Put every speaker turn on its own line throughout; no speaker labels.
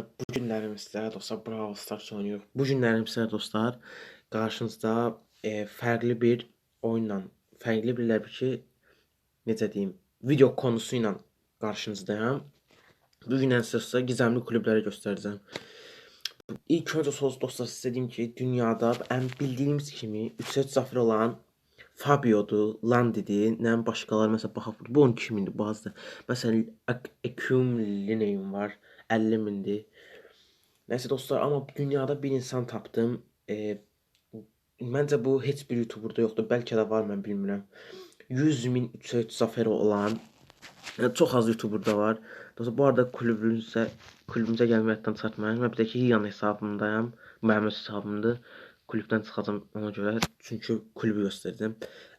Bu günlərimizdə dostlar Brawl Stars oynayırıq. Bu günlərimizdə dostlar qarşınızda e, fərqli bir oyunla, fərqli bir ləbi ki, necə deyim, video konusu ilə qarşınızdayım. Bu gün sizə gizemli kulüpləri göstərəcəm. İlk öncə söz dostlar sizə deyim ki, dünyada ən bildiyimiz kimi 3 zafer olan Fabio'dur, Landi'dir, nə başqaları məsələn baxaq bu 12 mindir bazıdır. Məsələn Ekum Lineum var, 50 mindir. Neyse dostlar ama dünyada bir insan tapdım. E, Məncə bu heç bir YouTuber'da yoktur. Belki de var, mən bilmirəm. 100 min 3 zaferi olan yəni çox az YouTuber'da var. Dostlar bu arada kulübümüzə kulübümüzə gəlməkdən çatmayın. Mən bir də ki yan hesabımdayım. Mənim hesabımdır. Kulübdən çıxacağam ona görə. Çünki kulübü göstərdim.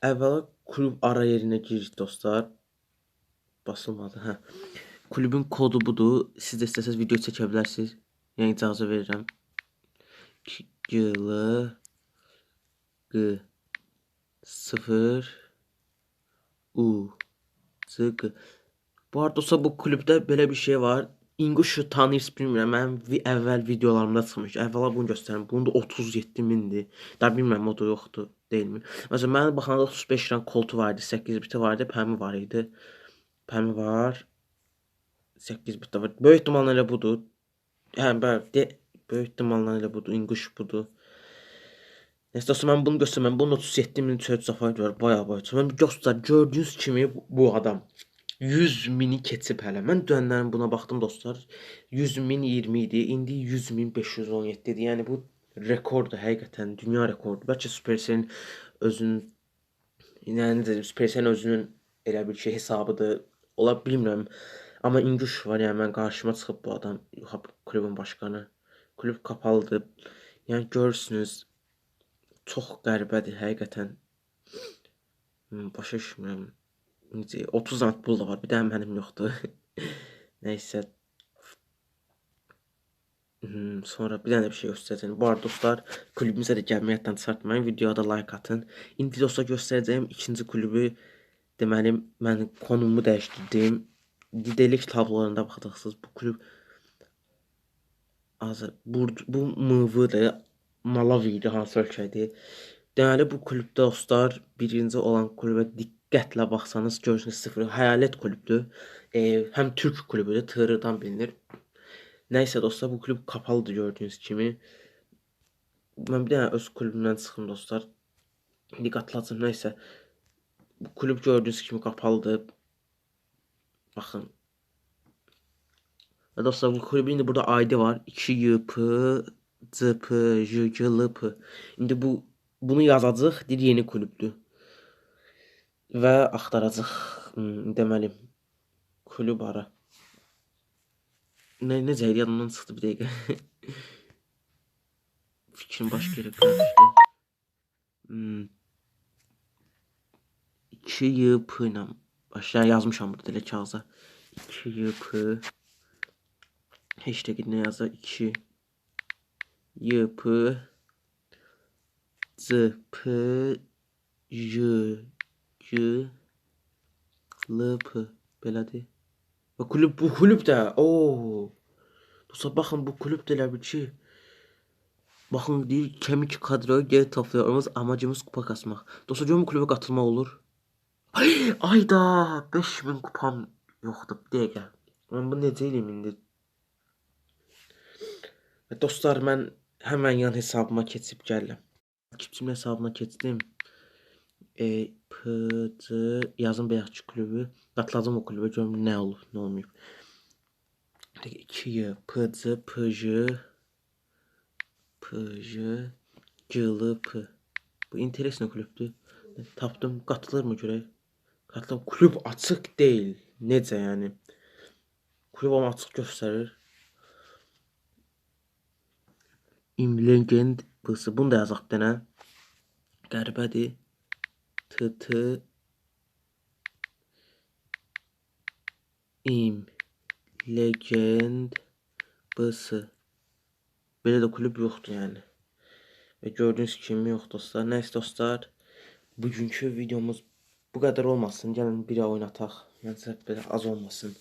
Əvvəla kulüb ara yerinə gir dostlar. Basılmadı. Hə. Kulübün kodu budur. Siz də istəsəz video çəkə bilərsiniz. Yəni icazə verirəm. Gılı G 0 U Zıgı. Bu arada olsa bu kulüpdə belə bir şey var. İnguşu tanıyırsınız bilmirəm. Mənim vi əvvəl videolarımda çıxmış. Əvvəla bunu göstərim. Bunun da 37 mindir. Da bilmirəm o da yoxdur, deyilmi? Məsələn, mənim baxanda 35 ran koltu vardı, 8 biti vardı, pəmi var idi. Pəmi var. 8 bit var. Böyük ihtimalle elə budur. Hə, bəli, böyük ihtimalle elə budur. İnguş budur. Neyse dostum ben bunu göstermem. Bunun 37 min söz zafayet var. Baya baya. Ben göster gördüğünüz kimi bu adam 100 mini keçib hələ. Mən dönənlərin buna baxdım dostlar. 100 min 20 idi. İndi 100 min 517 idi. Yəni bu rekordur həqiqətən. Dünya rekordu. Bəlkə Supercell'in özünün yəni dedim Supercell'in özünün elə bir şey hesabıdır. Ola bilmirəm. Amma İnguş var yəni mən qarşıma çıxıb bu adam kulübün başkanı. Kulüb kapalıdır. Yəni görürsünüz çox qəribədir həqiqətən. Hmm, başa düşmürəm. Necə 30 ant pul da var. Bir də mənim yoxdur. Nəysə. Hmm, sonra bir dənə bir şey göstərəcəm. Bu arada dostlar, kulübümüzə də gəlməkdən çarpmayın. Videoya da like atın. İndi dostlar göstərəcəyim ikinci kulübü deməli mən konumu dəyişdirdim. Didelik tablolarında baxacaqsınız. Bu kulüb Azər bu, bu mıvıdır. Malawi idi hansı ölkədir. Deməli bu klubda dostlar birinci olan klubə diqqətlə baxsanız görürsünüz sıfır hayalet kulübdür. E, həm Türk kulübüdür, TR-dan bilinir. Nəysə dostlar bu klub kapalıdır gördüyünüz kimi. Mən bir dənə öz kulübümdən çıxım dostlar. Diqqətli nəysə. Bu kulüb gördüyünüz kimi kapalıdır. Baxın. Ve dostlar bu kulübün de burada ID var. 2 YP Zıpı, jıcılıpı. İndi bu bunu yazacağıq. Dir yeni kulübdür. Və axtaracaq. Hmm, deməli kulüb ara. Nə necə yadımdan çıxdı bir dəqiqə. Fikrim başqa yerə qarışdı. Hmm. 2 YP ilə aşağı yazmışam burada elə kağıza. 2 YP hashtag-nə yazaq 2 yapı zıpı jı jı lıpı belədir. Və kulüp bu kulüp də o Dostlar baxın bu kulüp də elə bir şey. Baxın deyir kemik kadroya geri topluyoruz amacımız kupa kasmaq. Dostlar bu kulübə qatılmaq olur. Ay, ayda 5000 kupam yoxdur. Bir dəqiqə. Mən bu necə eləyim indi? Dostlar mən Hemen yan hesabıma keçib gəlirəm. Takipçimin hesabına keçdim. E, pıcı yazın beyazçı kulübü. Qatladım o kulübə görüm nə olub, nə olmayıb. 2 pıcı pıcı pıcı cılı pı. Bu interesli kulübdür. Tapdım. Qatılır mı görək? Qatılım. Kulüb açıq deyil. Necə yəni? Kulüb ama açıq göstərir. Imlegend bısı. Bunu da yazaq dənə. Qəribədir. T T im legend bısı. Belə də kulüb yoxdur yəni. Və gördüyünüz kimi yox dostlar. Nəysə dostlar, bugünkü videomuz bu qədər olmasın. Gəlin bir oynataq. Məncə belə az olmasın.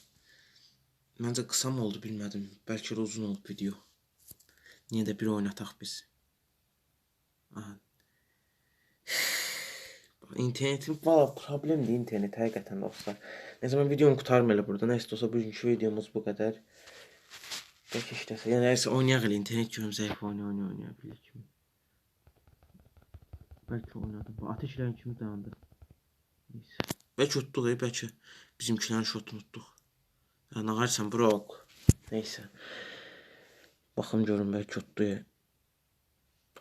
Məncə qısa mı oldu bilmədim. Bəlkə də uzun oldu video. Niyə də bir oynataq biz? Aha. İnternetin valla problemdir internet həqiqətən dostlar. Nəysə mən videonu qurtarım elə burada. Nəysə dostlar bugünkü videomuz bu qədər. Bəlkə işləsə. Yəni nəysə oynayaq elə internet görüm zəif oynuyor oynuyor oynuyor bilir kimi. Bəlkə oynadım. Bu ateşlərin kimi dayandı. Bəlkə utduq, bəlkə bizimkilərin şotunu utduq. Ya nə qarsan brok. Nəysə. Baxım görüm bəlkə utdu.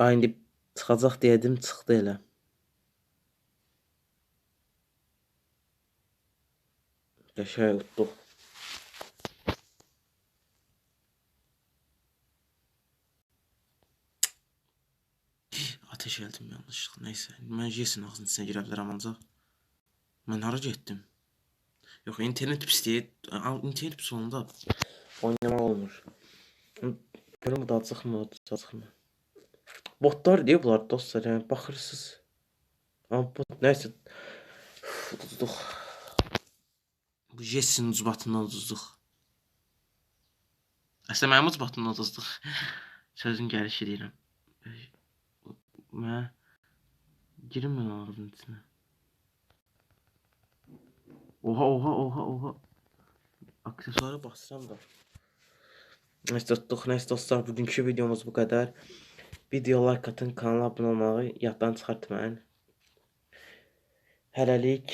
Ay indi çıxacaq deyədim, çıxdı elə. Qəşəng utduq. Ateş eldim yanlışlıqla. Nəysə, mən yesin ağzının içinə girə bilərəm ancaq. Mən hara getdim? Yox, internet pis deyil. Al, internet pis olanda oynamaq olmur. Görüm bu da çıxmır, da çıxmır. Botlar deyə bunlar dostlar, yəni baxırsınız. Amma bot nəysə Uf, uduzduq. Bu Jessin ucbatından uduzduq. Əslində mənim ucbatından uduzduq. Sözün gəlişi deyirəm. Mən girim mən ağzının içinə. Oha oha oha oha. Aksesuara basıram da. Neyse tuttuk. Neyse dostlar bugünkü videomuz bu kadar. Video like atın, kanala abone olmayı yaddan çıxartmayın. Hələlik